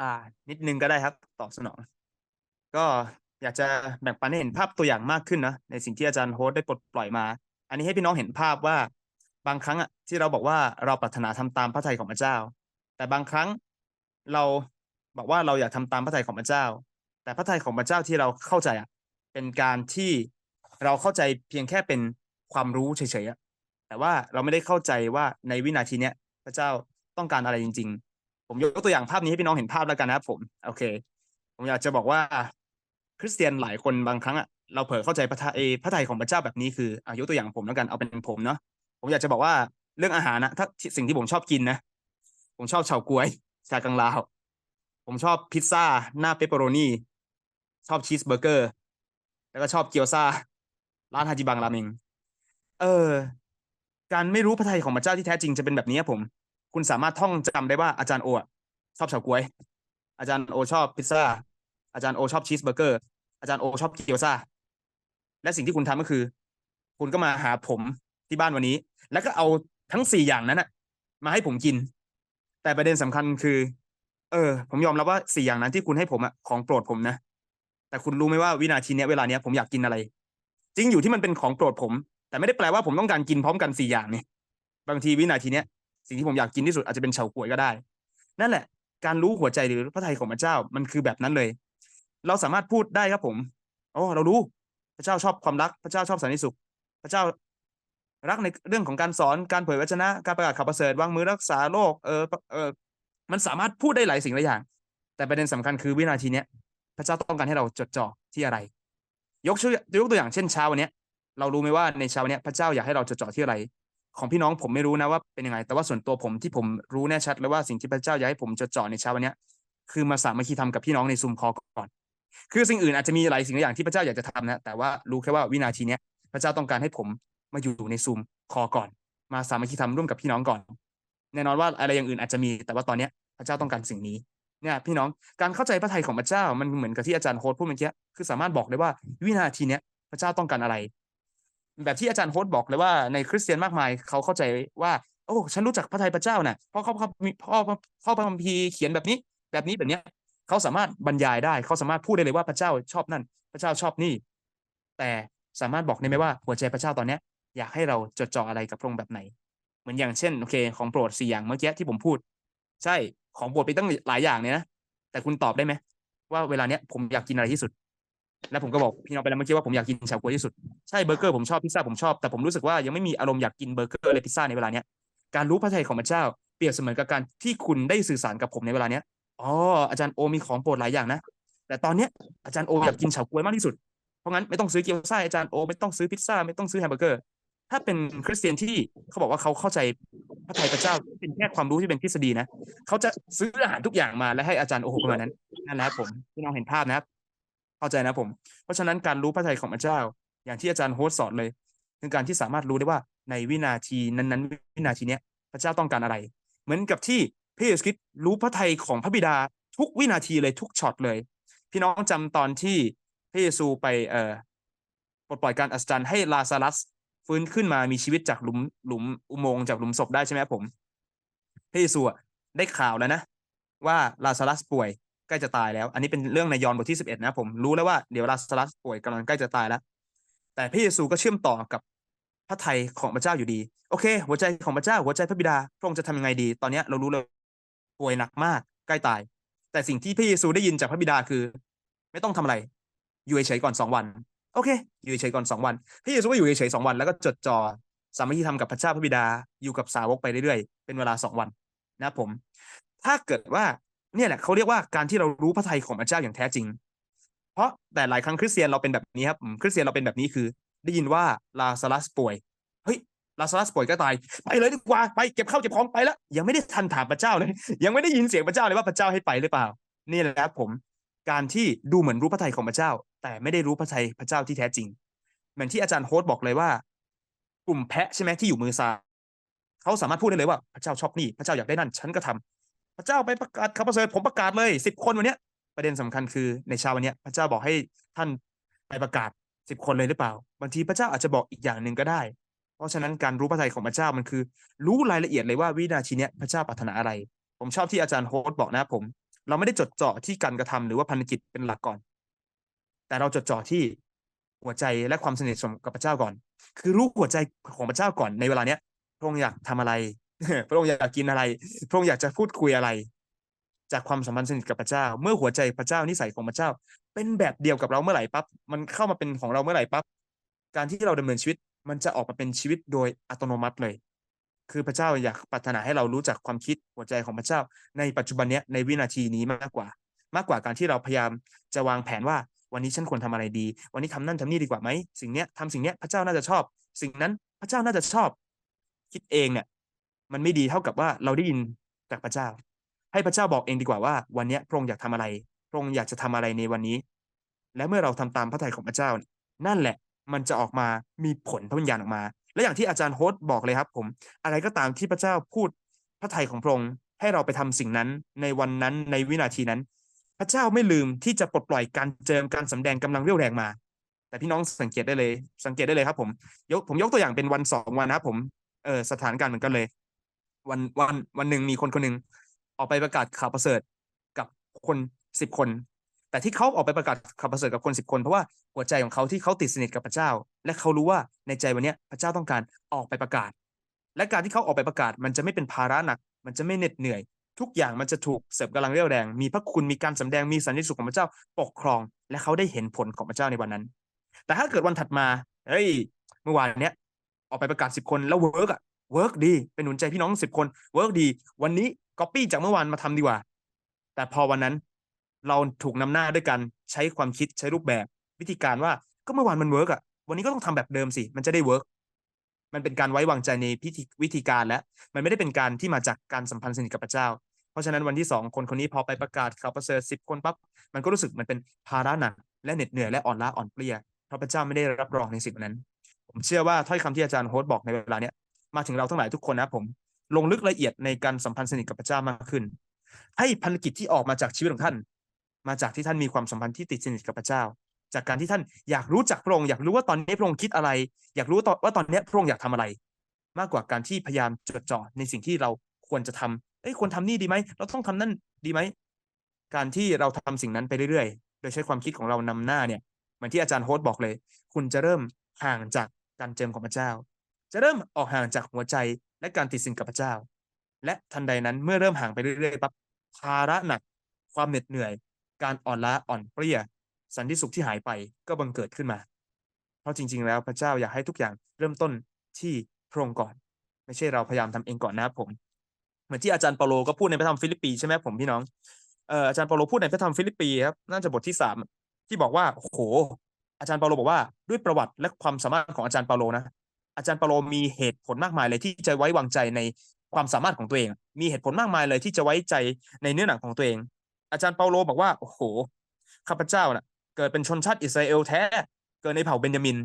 อ่า นิดนึงก็ได้ครับ ตอบสนอง ก็อยากจะแบ่งปันให้เห็นภาพตัวอย่างมากขึ้นนะในสิ่งที่อาจารย์โฮสได้ปลดปล่อยมา อันนี้ให้พี่น้องเห็นภาพว่าบางครั้งอะที่เราบอกว่าเราปรารถนาทำตามพระทัยของพระเจ้า แต่บางครั้งเราบอกว่าเราอยากทำตามพระทัยของพระเจ้า แต่พระทัยของพระเจ้าที่เราเข้าใจอะเป็นการที่เราเข้าใจเพียงแค่เป็นความรู้เฉยๆแต่ว่าเราไม่ได้เข้าใจว่าในวินาทีเนี้ยพระเจ้าต้องการอะไรจริงๆ ผมยกตัวอย่างภาพนี้ให้พี่น้องเห็นภาพแล้วกันนะครับผม โอเค ผมอยากจะบอกว่า คริสเตียนหลายคนบางครั้งอะเราเผลอเข้าใจพระทัยพระทัยของพระเจ้าแบบนี้คืออายกตัวอย่างผมแล้วกันเอาเป็นผมเนาะผมอยากจะบอกว่าเรื่องอาหารนะถ้าสิ่งที่ผมชอบกินนะ ผมชอบเฉาก๊วย ชากังลาว ผมชอบพิซซ่า หน้าเปปเปอโรนีชอบชีสเบอร์เกอร์ แล้วก็ชอบเกี๊ยวซ่า ร้านฮาจิบังราเมงเออ การไม่รู้พระทัยของพระเจ้าที่แท้จริงจะเป็นแบบนี้ผม คุณสามารถท่องจำได้ว่าอาจารย์โอชอบเฉาก๊วย อาจารย์โอชอบพิซซ่า อาจารย์โอชอบชีสเบอร์เกอร์ อาจารย์โอชอบเกี๊ยวซ่า และสิ่งที่คุณทำก็คือ คุณก็มาหาผมที่บ้านวันนี้ แล้วก็เอาทั้งสี่อย่างนั้นอะมาให้ผมกิน แต่ประเด็นสำคัญคือ เออ ผมยอมรับว่าสี่อย่างนั้นที่คุณให้ผมอะของโปรดผมนะ แต่คุณรู้ไหมว่าวินาทีเนี้ยเวลาเนี้ยผมอยากกินอะไร จริงอยู่ที่มันเป็นของโปรดผม แต่ไม่ได้แปลว่าผมต้องการกินพร้อมกันสี่อย่างนี่บางทีวินาทีเนี้ย สิ่งที่ผมอยากกินที่สุดอาจจะเป็นเฉาก๊วยก็ได้ นั่นแหละ การรู้หัวใจหรือพระทัยของพระเจ้ามันคือแบบนั้นเลย เราสามารถพูดได้ครับผมโอ้เรารู้พระเจ้าชอบความรักพระเจ้าชอบสันติสุข พระเจ้ารักในเรื่องของการสอนการเผยพระชนะ การประกาศข่าวประเสริฐวางมือรักษาโรคเออเออมันสามารถพูดได้หลายสิ่งหลายอย่าง แต่ประเด็นสำคัญคือวินาทีเนี้ยพระเจ้าต้องการให้เราจดจ่อที่อะไร ยกชื่อยกตัวอย่างเช่นเช้าวันนี้เรารู้ไหมว่าในเช้าวันนี้พระเจ้าอยากให้เราจดจ่อที่อะไร ของพี่น้องผมไม่รู้นะว่าเป็นยังไง แต่ว่าส่วนตัวผมที่ผมรู้แน่ชัดเลยว่าสิ่งที่พระเจ้าอยากให้ผมจดจ่อในเช้าวันนี้คือมาสามัคคีทำกับพี่น้องในซุมคอก่อน คือสิ่งอื่นอาจจะมีหลายสิ่งหลายอย่างที่พระเจ้าอยากจะทำนะ แต่ว่ารู้แค่ว่าวินาทีนี้พระเจ้าต้องการให้ผมมาอยู่ในซุมคอก่อน มาสามัคคีทำร่วมกับพี่น้องก่อน แน่นอนว่าอะไรอย่างอื่นอาจจะมี แต่ว่าตอนนี้พระเจ้าต้องการสิ่งนี้เนี่ยพี่น้องการเข้าใจพระทัยของพระเจ้ามันเหมือนกับที่อาจารย์โฮสพูดเมื่อกี้คือสามารถบอกได้ว่าวินาทีเนี้ยพระเจ้าต้องการอะไร แบบที่อาจารย์โฮสบอกเลยว่าในคริสเตียนมากมายเขาเข้าใจว่าโอ้ฉันรู้จักพระทัยพระเจ้าน่ะเพราะเขาเขามีพ่อพ่อพระคัมภีร์เขียนแบบนี้ แบบนี้แบบเนี้ยเขาสามารถบรรยายได้เขาสามารถพูดได้เลยว่าพระเจ้าชอบนั่น พระเจ้าชอบนี่ แต่สามารถบอกได้ไหมว่าหัวใจพระเจ้าตอนเนี้ยอยากให้เราจดจ่ออะไรกับพระองค์แบบไหน เหมือนอย่างเช่นโอเค ของโปรดสี่อย่างเมื่อกี้ที่ผมพูด ใช่ของโปรดไปตั้งหลายอย่างเนี่ยนะแต่คุณตอบได้ไหมว่าเวลาเนี้ยผมอยากกินอะไรที่สุด แล้วผมก็บอกพี่น้องไปแล้วเมื่อกี้ว่าผมอยากกินชากล้วยที่สุดใช่เบอร์เกอร์ผมชอบพิซซ่าผมชอบแต่ผมรู้สึกว่ายังไม่มีอารมณ์อยากกินเบอร์เกอร์เลยพิซซ่าในเวลาเนี้ยการรู้พระทัยของพระเจ้าเปรียบเสมือนกับการที่คุณได้สื่อสารกับผมในเวลาเนี้ยอ๋ออาจารย์โอมีของโปรดหลายอย่างนะแต่ตอนเนี้ยอาจารย์โออยากกินเฉาก๊วยมากที่สุดเพราะงั้นไม่ต้องซื้อเกี๊ยวซ่าอาจารย์โอไม่ต้องซื้อพิซซ่าไม่ต้องซื้อแฮมเบอร์เกอร์ถ้าเป็นคริสเตียนที่เขาบอกว่าเขาเข้าใจพระทัยพระเจ้าเป็นแค่ความรู้ที่เป็นทฤษฎีนะเขาจะซื้ออาหารทุกอย่างมาและให้อาจารย์โอประมาณนั้นนั่นแหละผมพี่น้องเห็นภาพนะครับ เข้าใจนะผม เพราะฉะนั้นการรู้พระทัยของพระเจ้า อย่างที่อาจารย์โฮสต์สอนเลยคือการที่สามารถรู้ได้ว่าในวินาทีนั้นๆ วินาทีเนี้ยพระเจ้าต้องการอะไร เหมือนกับที่พระเยซูคริสต์รู้พระทัยของพระบิดาทุกวินาทีเลยทุกช็อตเลย พี่น้องจำตอนที่พระเยซูไปเอ่อปลดปล่อยการอัศจรรย์ให้ลาซารัสฟื้นขึ้นมามีชีวิตจากหลุมหลุมอุโมงค์จากหลุมศพได้ใช่ไหมผมพระเยซูได้ข่าวแล้วนะ ว่าลาซารัสป่วย ล้จะตายแล้ว อันนี้เป็นเรื่องในยอห์นบทที่สิบเอ็ดนะผมรู้แล้วว่าเดี๋ยวลาซารัสป่วยกำลังใกล้จะตายแล้ว แต่พระเยซูก็เชื่อมต่อกับพระทัยของพระเจ้าอยู่ดี โอเค หัวใจของพระเจ้าหัวใจพระบิดาพระองค์จะทำยังไงดี ตอนนี้เรารู้เลยป่วยหนักมากใกล้ตาย แต่สิ่งที่พระเยซูได้ยินจากพระบิดาคือ ไม่ต้องทำอะไร อยู่เฉยๆก่อนสองวัน โอเค อยู่เฉยๆก่อนสองวันพระเยซูก็อยู่เฉยๆสองวันแล้วก็จดจ่อสามัคคีทำกับพระเจ้าพระบิดาอยู่กับสาวกไปเรื่อยๆเป็นเวลาสองวันนะผม ถ้าเกิดว่า เนี่ยแหละเขาเรียกว่าการที่เรารู้พระทัยของพระเจ้าอย่างแท้จริง เพราะแต่หลายครั้งคริสเตียนเราเป็นแบบนี้ครับคริสเตียนเราเป็นแบบนี้คือ ได้ยินว่าลาซารัสป่วยเฮ้ยลาซารัสป่วยก็ตายไปเลยดีกว่าไปเก็บข้าวเก็บของไปแล้ว ยังไม่ได้ทันถามพระเจ้าเลยยังไม่ได้ยินเสียงพระเจ้าเลยว่าพระเจ้าให้ไปหรือเปล่า นี่แหละครับผมการที่ดูเหมือนรู้พระทัยของพระเจ้า แต่ไม่ได้รู้พระทัยพระเจ้าที่แท้จริง เหมือนที่อาจารย์โฮสบอกเลยว่า กลุ่มแพะใช่ไหมที่อยู่มือซ้ายเขาสามารถพูดได้เลยว่าพระเจ้าชอบนี่พระเจ้าอยากได้นั่นฉันก็ทำ พระเจ้าไปประกาศข่าวประเสริฐผมประกาศเลยสิบคนวันนี้ประเด็นสำคัญคือในเช้าวันนี้พระเจ้าบอกให้ท่านไปประกาศสิบคนเลยหรือเปล่าบางทีพระเจ้าอาจจะบอกอีกอย่างหนึ่งก็ได้ เพราะฉะนั้นการรู้พระทัยของพระเจ้ามันคือ รู้รายละเอียดเลยว่าวินาทีนี้พระเจ้าปรารถนาอะไร ผมชอบที่อาจารย์โฮสบอกนะผม เราไม่ได้จดจ่อที่การกระทำหรือว่าพันธกิจเป็นหลักก่อน แต่เราจดจ่อที่หัวใจและความสนิทสนมกับพระเจ้าก่อน คือรู้หัวใจของพระเจ้าก่อนในเวลาเนี้ยพระองค์อยากทำอะไร พระองค์อยากกินอะไร พระองค์อยากจะพูดคุยอะไร จากความสัมพันธ์สนิทกับพระเจ้า เมื่อหัวใจพระเจ้านิสัยของพระเจ้า เป็นแบบเดียวกับเราเมื่อไหร่ปั๊บมันเข้ามาเป็นของเราเมื่อไหร่ปั๊บการที่เราดำเนินชีวิตมันจะออกมาเป็นชีวิตโดยอัตโนมัติเลย คือพระเจ้าอยากปรารถนาให้เรารู้จักความคิดหัวใจของพระเจ้า ในปัจจุบันเนี้ยในวินาทีนี้มากกว่า มากกว่าการที่เราพยายามจะวางแผนว่าวันนี้ฉันควรทำอะไรดี วันนี้ทำนั่นทำนี่ดีกว่าไหมสิ่งเนี้ยทำสิ่งเนี้ยพระเจ้าน่าจะชอบ สิ่งนั้นพระเจ้าน่าจะชอบ คิดเองเนี่ย มันไม่ดีเท่ากับว่าเราได้ยินจากพระเจ้า ให้พระเจ้าบอกเองดีกว่าว่า วันนี้พระองค์อยากทำอะไรพระองค์อยากจะทำอะไรในวันนี้ และเมื่อเราทำตามพระทัยของพระเจ้า นั่นแหละมันจะออกมามีผลพระวิญญาณออกมา และอย่างที่อาจารย์โฮสต์บอกเลยครับ ผม อะไรก็ตามที่พระเจ้าพูดพระทัยของพระองค์ให้เราไปทำสิ่งนั้นในวันนั้นในวินาทีนั้น พระเจ้าไม่ลืมที่จะปลดปล่อยการเจิมการสำแดงกำลังเรี่ยวแรงมา แต่พี่น้องสังเกตได้เลย สังเกตได้เลยครับ ผมยกผมยกตัวอย่างเป็นวันสองวันนะครับผมเออสถานการณ์เหมือนกันเลย วันวันวันหนึ่งมีคนคนหนึ่งออกไปประกาศข่าวประเสริฐกับคนสิบคน แต่ที่เขาออกไปประกาศข่าวประเสริฐกับคนสิบคน เพราะว่าหัวใจของเขาที่เขาติดสนิทกับพระเจ้า และเขารู้ว่าในใจวันนี้พระเจ้าต้องการออกไปประกาศ และการที่เขาออกไปประกาศ มันจะไม่เป็นภาระหนัก มันจะไม่เหน็ดเหนื่อย ทุกอย่างมันจะถูกเสริมกำลังเรี่ยวแรง มีพระคุณมีการสำแดงมีสันติสุขของพระเจ้าปกครอง และเขาได้เห็นผลของพระเจ้าในวันนั้น แต่ถ้าเกิดวันถัดมาเฮ้ยเมื่อวานเนี้ยออกไปประกาศสิบคนแล้วเวิร์กอะ เวิร์กดีเป็นหนุนใจพี่น้องสิบคนเวิร์กดี วันนี้ก๊อปปี้จากเมื่อวานมาทำดีกว่า แต่พอวันนั้นเราถูกนำหน้าด้วยการใช้ความคิดใช้รูปแบบ วิธีการว่าก็เมื่อวานมันเวิร์กอะวันนี้ก็ต้องทำแบบเดิมสิมันจะได้เวิร์กมันเป็นการไว้วางใจในพิธีวิธีการและ มันไม่ได้เป็นการที่มาจากการสัมพันธ์สนิทกับพระเจ้า เพราะฉะนั้นวันที่สองคนคนนี้พอไปประกาศข่าวประเสริฐสิบคนปั๊บมันก็รู้สึกมันเป็นภาระหนักและเหน็ดเหนื่อยและอ่อนล้าอ่อนเปลี้ยเพราะพระเจ้าไม่ได้รับรองในสิ่งนั้น ผมเชื่อว่าถ้อยคำที่อาจารย์โฮสต์บอกในเวลาเนี้ย มาถึงเราทั้งหลายทุกคนนะผม ลงลึกละเอียดในการสัมพันธ์สนิทกับพระเจ้ามากขึ้น ให้พันธกิจที่ออกมาจากชีวิตของท่าน มาจากที่ท่านมีความสัมพันธ์ที่ติดสนิทกับพระเจ้า จากการที่ท่านอยากรู้จักพระองค์อยากรู้ว่าตอนนี้พระองค์คิดอะไร อยากรู้ว่าตอนนี้พระองค์อยากทำอะไร มากกว่าการที่พยายามจดจ่อในสิ่งที่เราควรจะทำเอ้ยควรทำนี่ดีไหมเราต้องทำนั่นดีไหมการที่เราทำสิ่งนั้นไปเรื่อยๆ โดยใช้ความคิดของเรานำหน้าเนี่ยเหมือนที่อาจารย์โฮสต์บอกเลย คุณจะเริ่มห่างจากการเจิมของพระเจ้า จะเริ่มออกห่างจากหัวใจและการติดสินกับพระเจ้า และทันใดนั้นเมื่อเริ่มห่างไปเรื่อยๆปั๊บภาระหนัก ความเหน็ดเหนื่อย การอ่อนล้าอ่อนเปรี้ย สันติสุขที่หายไปก็บังเกิดขึ้นมา เพราะจริง ๆ แล้วพระเจ้าอยากให้ทุกอย่างเริ่มต้นที่พระองค์ก่อน ไม่ใช่เราพยายามทำเองก่อนนะครับผมเหมือนที่อาจารย์เปาโลก็พูดในพระธรรมฟิลิปปีใช่ไหมผมพี่น้องเอ่ออาจารย์เปาโลพูดในพระธรรมฟิลิปปีครับน่าจะบทที่สามที่บอกว่าโอ้โห อาจารย์เปาโลบอกว่าด้วยประวัติและความสามารถของอาจารย์เปาโลนะ อาจารย์เปาโลมีเหตุผลมากมายเลยที่จะไว้วางใจในความสามารถของตัวเอง มีเหตุผลมากมายเลยที่จะไว้ใจในเนื้อหนังของตัวเอง อาจารย์เปาโลบอกว่าโอ้โหข้าพเจ้านะ่ะ เกิดเป็นชนชาติอิสราเอลแท้เกิดในเผ่าเบนจามิน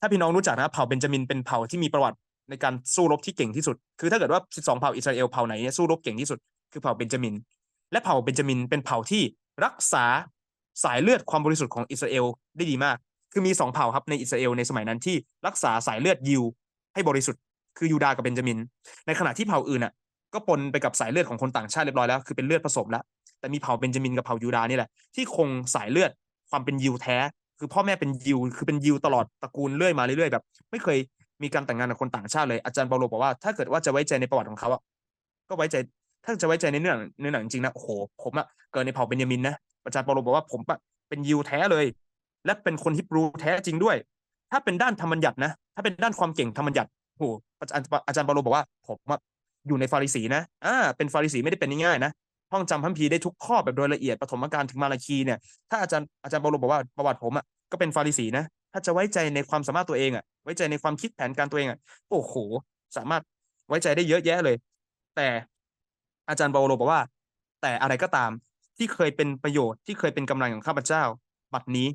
ถ้าพี่น้องรู้จักนะเผ่าเบนจามินเป็นเผ่าที่มีประวัติในการสู้รบที่เก่งที่สุด คือถ้าเกิดว่า 12 เผ่าอิสราเอลเผ่าไหนเนี่ยสู้รบเก่งที่สุด คือเผ่าเบนจามิน และเผ่าเบนจามินเป็นเผ่าที่รักษาสายเลือดความบริสุทธิ์ของอิสราเอลได้ดีมาก คือมีสองเผ่าครับในอิสราเอลในสมัยนั้นที่รักษาสายเลือดยิวให้บริสุทธิ์คือยูดาห์กับเบนจามิน ในขณะที่เผ่าอื่นอะ ก็ปนไปกับสายเลือดของคนต่างชาติเรียบร้อยแล้วคือเป็นเลือดผสมแล้วแต่มีเผ่าเบนจามินกับเผ่ายูดาห์นี่แหละที่คงสายเลือดความเป็นยิวแท้ คือพ่อแม่เป็นยิวคือเป็นยิวตลอดตระกูลเรื่อยมาเรื่อยๆแบบ ไม่เคยมีการแต่งงานกับคนต่างชาติเลยอาจารย์เปาโลบอกว่าถ้าเกิดว่าจะไว้ใจในประวัติของเขาอะก็ไว้ใจถ้าจะไว้ใจในเนื้อหนังเนื้อหนังจริงนะโอ้โหผมอะเกิดในเผ่าเบนจามินนะอาจารย์เปาโลบอกว่าผมอะเป็นยิวแท้เลย และเป็นคนฮิบรูแท้จริงด้วย ถ้าเป็นด้านธรรมบัญญัตินะ ถ้าเป็นด้านความเก่งธรรมบัญญัติโอ้อาจารย์อาจารย์เปาโลบอกว่าผมอยู่ในฟาริสีนะอ่าเป็นฟาริสีไม่ได้เป็นง่ายๆนะท่องจำพัมพีได้ทุกข้อแบบโดยละเอียดปฐมกาลถึงมาราคีเนี่ยถ้าอาจารย์อาจารย์เปาโลบอกว่าประวัติผมอะก็เป็นฟาริสีนะถ้าจะไว้ใจในความสามารถตัวเองอะ ไว้ใจในความคิดแผนการตัวเองอะโอ้โหสามารถไว้ใจได้เยอะแยะเลย แต่อาจารย์เปาโลบอกว่า แต่อะไรก็ตามที่เคยเป็นประโยชน์ที่เคยเป็นกำลังของข้าพเจ้า บัดนี้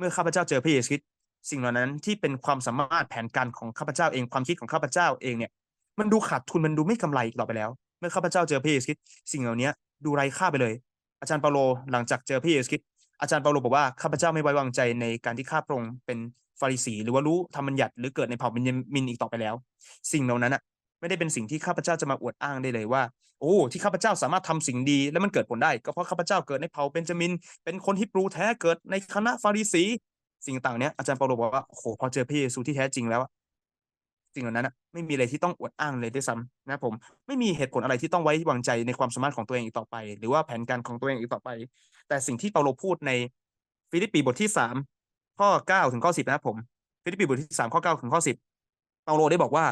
เมื่อข้าพเจ้าเจอพระเยซูคริสต์สิ่งเหล่านั้นที่เป็นความสามารถแผนการของข้าพเจ้าเองความคิดของข้าพเจ้าเองเนี่ย มันดูขาดทุนมันดูไม่กำไรอีกต่อไปแล้ว เมื่อข้าพเจ้าเจอพระเยซูคริสต์สิ่งเหล่านี้ดูไร้ค่าไปเลย อาจารย์เปาโลหลังจากเจอพระเยซูคริสต์อาจารย์เปาโลบอกว่าข้าพเจ้าไม่ไว้วางใจในการที่ข้าพระองค์เป็นฟาริสี หรือว่ารู้ธรรมบัญญัติหรือเกิดในเผ่าเบนยามินอีกต่อไปแล้ว สิ่งเหล่านั้นอะ ไม่ได้เป็นสิ่งที่ข้าพเจ้าจะมาอวดอ้างได้เลยว่า โอ้ที่ข้าพเจ้าสามารถทำสิ่งดีแล้วมันเกิดผลได้ก็เพราะข้าพเจ้าเกิดในเผ่าเบนจามิน เป็นคนฮิบรูแท้เกิดในคณะฟาริสีสิ่งต่างเนี้ยอาจารย์เปาโลบอกว่าโอ้โหพอเจอพระเยซูที่แท้จริงแล้วสิ่งเหล่านั้นอะไม่มีอะไรที่ต้องอวดอ้างเลยด้วยซ้ำนะผมไม่มีเหตุผลอะไรที่ต้องไว้วางใจในความสามารถของตัวเองอีกต่อไป หรือว่าแผนการของตัวเองอีกต่อไป แต่สิ่งที่เปาโลพูดในฟิลิปปีบทที่สามข้อเก้าถึงข้อสิบนะครับผม ฟิลิปปีบทที่สามข้อเก้าถึงข้อสิบเปาโลได้บอกว่า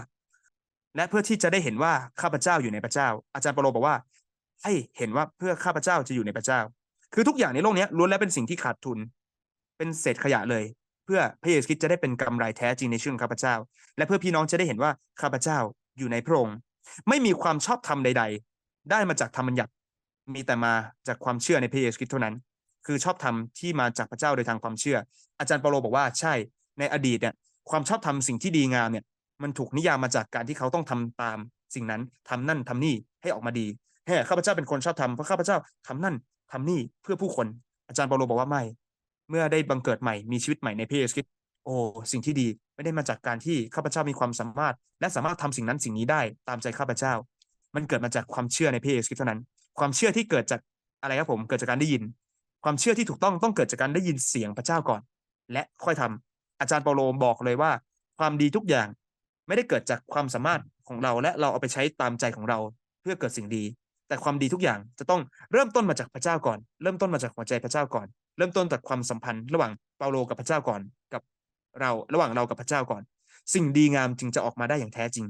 และเพื่อที่จะได้เห็นว่าข้าพเจ้าอยู่ในพระเจ้า อาจารย์เปาโลบอกว่า ให้เห็นว่าเพื่อข้าพเจ้าจะอยู่ในพระเจ้า คือทุกอย่างในโลกนี้ล้วนแล้วเป็นสิ่งที่ขาดทุน เป็นเศษขยะเลย เพื่อพระเยซูคริสต์จะได้เป็นกำไรแท้จริงในชื่อของข้าพเจ้า และเพื่อพี่น้องจะได้เห็นว่าข้าพเจ้าอยู่ในพระองค์ไม่มีความชอบธรรมใด ๆ ได้มาจากธรรมบัญญัติมีแต่มาจากความเชื่อในพระเยซูคริสต์เท่านั้น คือชอบธรรมที่มาจากพระเจ้าโดยทางความเชื่อ อาจารย์เปาโลบอกว่าใช่ในอดีตเนี่ยความชอบธรรมสิ่งที่ดีงามเนี่ย มันถูกนิยามมาจากการที่เขาต้องทำตามสิ่งนั้นทำนั่นทำนี่ให้ออกมาดีให้ข้าพเจ้าเป็นคนชอบทำเพราะข้าพเจ้าทำนั่นทำนี่เพื่อผู้คน อาจารย์เปาโลบอกว่าไม่ เมื่อได้บังเกิดใหม่มีชีวิตใหม่ในพระเยซูคริสต์โอ้สิ่งที่ดีไม่ได้มาจากการที่ข้าพเจ้ามีความสามารถ และสามารถทำสิ่งนั้นสิ่งนี้ได้ตามใจข้าพเจ้า มันเกิดมาจากความเชื่อในพระเยซูคริสต์เท่านั้น ความเชื่อที่เกิดจากอะไรครับผมเกิดจากการได้ยิน ความเชื่อที่ถูกต้องต้องเกิดจากการได้ยินเสียงพระเจ้าก่อน และค่อยทำอาจารย์เปาโลบอกเลยว่า ความดีทุกอย่าง ไม่ได้เกิดจากความสามารถของเราและเราเอาไปใช้ตามใจของเราเพื่อเกิดสิ่งดี แต่ความดีทุกอย่างจะต้องเริ่มต้นมาจากพระเจ้าก่อน เริ่มต้นมาจากหัวใจพระเจ้าก่อน เริ่มต้นจากความสัมพันธ์ ระหว่างเปาโลกับพระเจ้าก่อนกับเราระหว่างเรากับพระเจ้าก่อน สิ่งดีงามจึงจะออกมาได้อย่างแท้จริง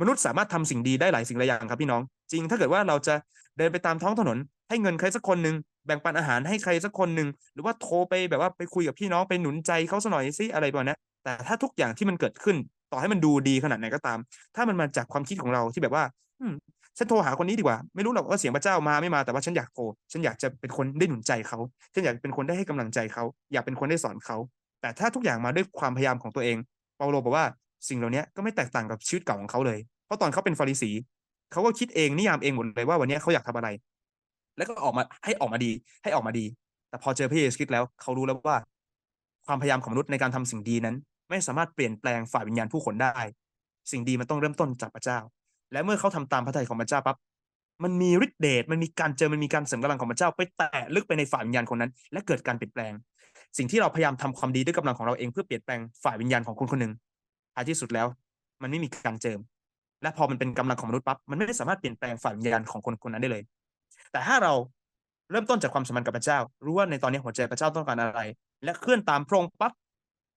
มนุษย์สามารถทำสิ่งดีได้หลายสิ่งหลายอย่างครับพี่น้อง จริง ถ้าเกิดว่าเราจะเดินไปตามท้องถนน ให้เงินใครสักคนหนึ่งแบ่งปันอาหารให้ใครสักคนหนึ่งหรือว่าโทรไปแบบว่าไปคุยกับพี่น้องไปหนุนใจเขาสักหน่อยสิอะไรแบบนี้แต่ถ้าทุกอย่างที่มันเกิดขึ้น ต่อให้มันดูดีขนาดไหนก็ตาม ถ้ามันมาจากความคิดของเราที่แบบว่า อืมฉันโทรหาคนนี้ดีกว่า ไม่รู้หรอกว่าเสียงพระเจ้ามาไม่มาแต่ว่าฉันอยากโทรฉันอยากจะเป็นคนได้หนุนใจเขาฉันอยากเป็นคนได้ให้กำลังใจเขาอยากเป็นคนได้สอนเขาแต่ถ้าทุกอย่างมาด้วยความพยายามของตัวเองเปาโลบอกว่าสิ่งเหล่านี้ก็ไม่แตกต่างกับชีวิตเก่าของเขาเลย เพราะตอนเขาเป็นฟาริสีเขาก็คิดเองนิยามเองหมดเลยว่าวันนี้เขาอยากทำอะไร แล้วก็ออกมาให้ออกมาดี ให้ออกมาดี แต่พอเจอพระเยซูคริสต์แล้วเขารู้แล้วว่า ความพยายามของมนุษย์ในการทำสิ่งดีนั้น ไม่สามารถเปลี่ยนแปลงฝ่ายวิญญาณผู้คนได้ สิ่งดีมันต้องเริ่มต้นจากพระเจ้า และเมื่อเขาทำตามพระทัยของพระเจ้าปั๊บมันมีฤทธิ์เดชมันมีการเจอมันมีการเสริมกำลังของพระเจ้าไปแตะลึกไปในฝ่ายวิญญาณคนนั้น และเกิดการเปลี่ยนแปลง สิ่งที่เราพยายามทำความดีด้วยกำลังของเราเองเพื่อเปลี่ยนแปลงฝ่ายวิญญาณของคนคนหนึ่งท้ายที่สุดแล้ว มันไม่มีการเจิม และพอมันเป็นกำลังของมนุษย์ปั๊บมันไม่สามารถเปลี่ยนแปลงฝ่ายวิญญาณของคนคนนั้นได้เลย แต่ถ้าเราเริ่มต้นจากความสัมพันธ์กับพระเจ้า รู้ว่าในตอนนี้หัวใจพระเจ้าต้องการอะไร และเคลื่อนตามพระองค์ปั๊บ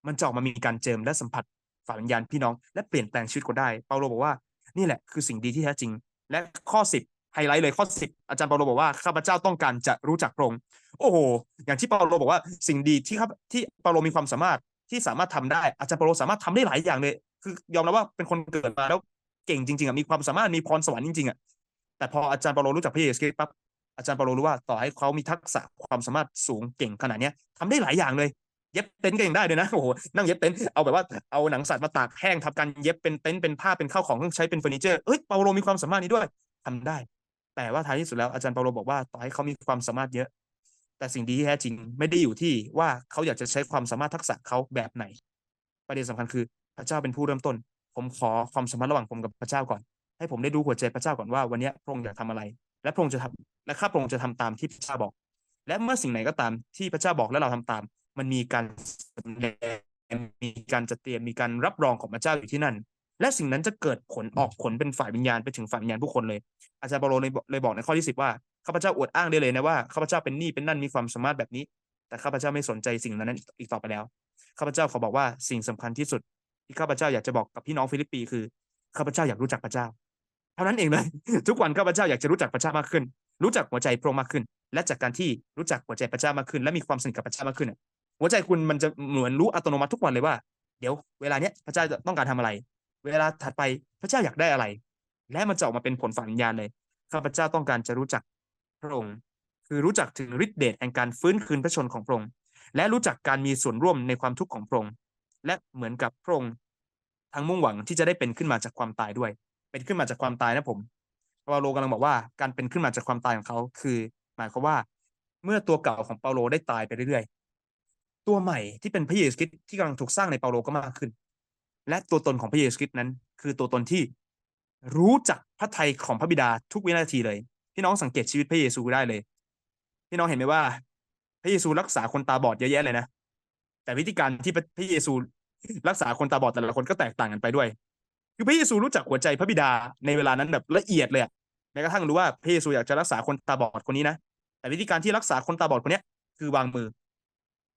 มันจะออกมามีการเจิมและสัมผัสฝ่ายวิญญาณพี่น้อง และเปลี่ยนแปลงชีวิตคนได้ เปาโลบอกว่านี่แหละคือสิ่งดีที่แท้จริง และข้อสิบไฮไลท์เลยข้อสิบอาจารย์เปาโลบอกว่าข้าพเจ้าต้องการจะรู้จักพระองค์โอ้โห อย่างที่เปาโลบอกว่าสิ่งดีที่ครับที่เปาโลมีความสามารถที่สามารถทำได้อาจารย์เปาโลสามารถทำได้หลายอย่างเลย คือยอมรับว่าเป็นคนเกิดมาแล้วเก่งจริงๆอะมีความสามารถมีพรสวรรค์จริงๆอะแต่พออาจารย์เปาโลรู้จักพระเยซูคริสต์ปั๊บอาจารย์เปาโลรู้ว่าต่อให้เขามีทักษะความสามารถสูงเก่งขนาดนี้ยทำได้หลายอย่างเลย เย็บเต็นท์ก็ยังได้เลยนะโอ้โหนั่งเย็บเต็นท์เอาแบบว่าเอาหนังสัตว์มาตากแห้งทำการเย็บเป็นเต็นท์เป็นผ้าเป็นข้าวของเครื่องใช้เป็นเฟอร์นิเจอร์เอ้ยเปาโลมีความสามารถนี้ด้วยทำได้ แต่ว่าท้ายที่สุดแล้วอาจารย์เปาโลบอกว่าต่อให้เขามีความสามารถเยอะ แต่สิ่งดีที่แท้จริงไม่ได้อยู่ที่ว่าเขาอยากจะใช้ความสามารถทักษะเขาแบบไหน ประเด็นสำคัญคือพระเจ้าเป็นผู้เริ่มต้น ผมขอความสัมพันธ์ระหว่างผมกับพระเจ้าก่อน ให้ผมได้ดูหัวใจพระเจ้าก่อนว่าวันนี้พระองค์อยากทำอะไร และพระองค์จะทำและข้าพระองค์จะทำตามที่พระเจ้าบอก และเมื่อสิ่งไหนก็ตามที่พระเจ้าบอกและเราทำตาม มันมีการสดงมีการจัดเตรียมมีการรับรองของพระเจ้าอยู่ที่นั่น และสิ่งนั้นจะเกิดผลออกผลเป็นฝ่ายวิญญาณไปถึงฝ่ายวิญญาณผู้คนเลย อาจารย์เปาโลเลยเลยบอกในข้อที่สิบว่าข้าพเจ้าอวดอ้างได้เลยนะว่าข้าพเจ้าเป็นนี่เป็นนั่นมีความสามารถแบบนี้ แต่ข้าพเจ้าไม่สนใจสิ่งนั้นอีกต่อไปแล้วข้าพเจ้าขอบอกว่าสิ่งสำคัญที่สุด ที่ข้าพเจ้าอยากจะบอกกับพี่น้องฟิลิปปีคือข้าพเจ้าอยากรู้จักพระเจ้าเท่านั้นเองเลยทุกวันข้าพเจ้าอยากจะรู้จักพระเจ้ามากขึ้น รู้จักหัวใจพระองค์มากขึ้น และจากการที่รู้จักหัวใจพระเจ้ามากขึ้น และมีความสนิทกับพระเจ้ามากขึ้น หัวใจคุณมันจะเหมือนรู้อัตโนมัติทุกวันเลยว่า เดี๋ยวเวลาเนี้ยพระเจ้าจะต้องการทำอะไร เวลาถัดไปพระเจ้าอยากได้อะไร และมันจะออกมาเป็นผลฝ่ายวิญญาณเลยข้าพเจ้าต้องการจะรู้จักพระองค์คือรู้จักถึงฤทธิเดชแห่งการฟื้นคืนพระชนของพระองค์และรู้จักการมีส่วนร่วมในความทุกข์ของพระองค์และเหมือนกับพระองค์ทั้งมุ่งหวังที่จะได้เป็นขึ้นมาจากความตายด้วย เป็นขึ้นมาจากความตายนะผมเปาโลกำลังบอกว่าการเป็นขึ้นมาจากความตายของเขา คือ หมายความว่า เมื่อตัวเก่าของเปาโลได้ตายไปเรื่อย ตัวใหม่ที่เป็นพระเยซูคริสต์ที่กำลังถูกสร้างในเปาโลก็มากขึ้น และตัวตนของพระเยซูคริสต์นั้น คือตัวตนที่รู้จักพระทัยของพระบิดาทุกวินาทีเลย พี่น้องสังเกตชีวิตพระเยซูได้เลย พี่น้องเห็นไหมว่า พระเยซูรักษาคนตาบอดเยอะแยะเลยนะ แต่วิธีการที่พระเยซูรักษาคนตาบอดแต่ละคนก็แตกต่างกันไปด้วย คือพระเยซูรู้จักหัวใจพระบิดาในเวลานั้นแบบละเอียดเลยแม้กระทั่งรู้ว่าพระเยซูอยากจะรักษาคนตาบอดคนนี้นะ แต่วิธีการที่รักษาคนตาบอดคนนี้คือวางมือ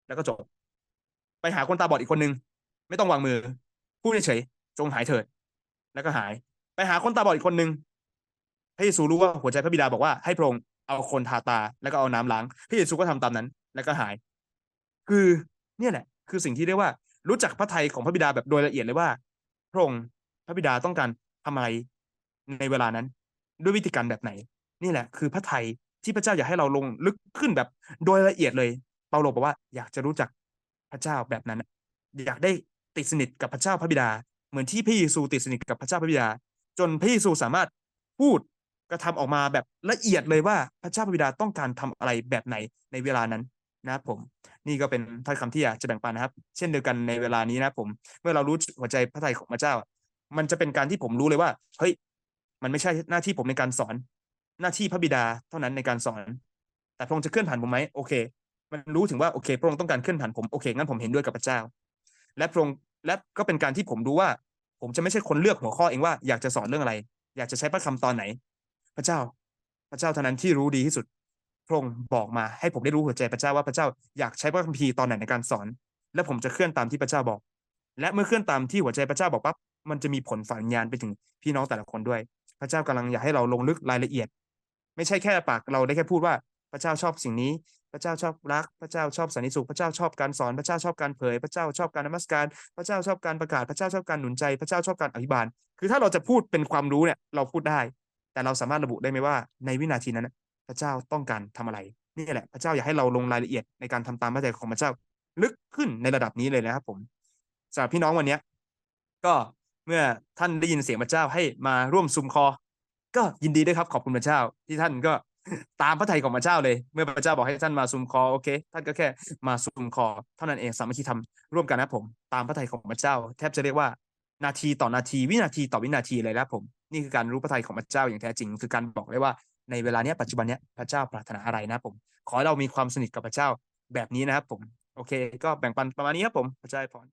แล้วก็จบ ไปหาคนตาบอดอีกคนนึง ไม่ต้องวางมือ พูดเฉยจงหายเถิด แล้วก็หาย ไปหาคนตาบอดอีกคนนึงพระเยซูรู้ว่าหัวใจพระบิดาบอกว่าให้พระองค์เอาคนทาตา แล้วก็เอาน้ำล้างพระเยซูก็ทำตามนั้น แล้วก็หาย คือเนี่ยแหละ คือสิ่งที่เรียกว่า รู้จักพระทัยของพระบิดาแบบโดยละเอียดเลยว่า พระองค์พระบิดาต้องการทำอะไรในเวลานั้น ด้วยวิธีการแบบไหน นี่แหละ คือพระทัยที่พระเจ้าอยากให้เราลงลึกขึ้นแบบโดยละเอียดเลย เปาโลบอกว่าอยากจะรู้จักพระเจ้าแบบนั้น อยากได้ติดสนิทกับพระเจ้าพระบิดา เหมือนที่พระเยซูติดสนิทกับพระเจ้าพระบิดา จนพระเยซูสามารถพูดกระทำออกมาแบบละเอียดเลยว่าพระเจ้าพระบิดาต้องการทำอะไรแบบไหนในเวลานั้นนะครับผมนี่ก็เป็นถ้อยคำที่อยากจะแบ่งปันนะครับ เช่นเดียวกันในเวลานี้นะผม เมื่อเรารู้หัวใจพระทัยของพระเจ้า มันจะเป็นการที่ผมรู้เลยว่าเฮ้ยมันไม่ใช่หน้าที่ผมในการสอน หน้าที่พระบิดาเท่านั้นในการสอน แต่พระองค์จะเคลื่อนผ่านผมไหมโอเค มันรู้ถึงว่าโอเค พระองค์ต้องการเคลื่อนผ่านผมโอเคงั้นผมเห็นด้วยกับพระเจ้า และพระองค์และก็เป็นการที่ผมรู้ว่า ผมจะไม่ใช่คนเลือกหัวข้อเองว่าอยากจะสอนเรื่องอะไร อยากจะใช้พระคำตอนไหน พระเจ้า พระเจ้าเท่านั้นที่รู้ดีที่สุดพระองค์บอกมาให้ผมได้รู้หัวใจพระเจ้าว่าพระเจ้าอยากใช้พระคัมภีร์ตอนไหนในการสอน และผมจะเคลื่อนตามที่พระเจ้าบอก และเมื่อเคลื่อนตามที่หัวใจพระเจ้าบอกปั๊บมันจะมีผลฝันญาณไปถึงพี่น้องแต่ละคนด้วย พระเจ้ากำลังอยากให้เราลงลึกรายละเอียด ไม่ใช่แค่ปากเราได้แค่พูดว่าพระเจ้าชอบสิ่งนี้ พระเจ้าชอบรัก พระเจ้าชอบสันนิสุข พระเจ้าชอบการสอน พระเจ้าชอบการเผย พระเจ้าชอบการนมัสการ พระเจ้าชอบการประกาศ พระเจ้าชอบการหนุนใจ พระเจ้าชอบการอภิบาล คือถ้าเราจะพูดเป็นความรู้เนี่ย เราพูดได้ แต่เราสามารถระบุได้ไหมว่า ในวินาทีนั้น พระเจ้าต้องการทำอะไร นี่แหละ พระเจ้าอยากให้เราลงรายละเอียดในการทำตามพระทัยของพระเจ้า ลึกขึ้นในระดับนี้เลยนะครับผมสำหรับพี่น้องวันนี้ก็เมื่อท่านได้ยินเสียงพระเจ้าให้มาร่วมซุมคอ ก็ยินดีด้วยครับขอบคุณพระเจ้า ที่ท่านก็ ตามพระทัยของพระเจ้าเลย เมื่อพระเจ้าบอกให้ท่านมาซุมคอโอเค ท่านก็แค่มาซุมคอ เท่านั้นเองสามัคคีทำร่วมกันนะผม ตามพระทัยของพระเจ้า แทบจะเรียกว่านาทีต่อนาทีวินาทีต่อวินาทีเลยนะผม นี่คือการรู้พระทัยของพระเจ้าอย่างแท้จริง คือการบอกเลยว่าในเวลาเนี้ยปัจจุบันเนี้ยพระเจ้าปรารถนาอะไรนะผม ขอให้เรามีความสนิทกับพระเจ้าแบบนี้นะครับผมโอเค ก็แบ่งปันประมาณนี้ครับผมพระเจ้าพร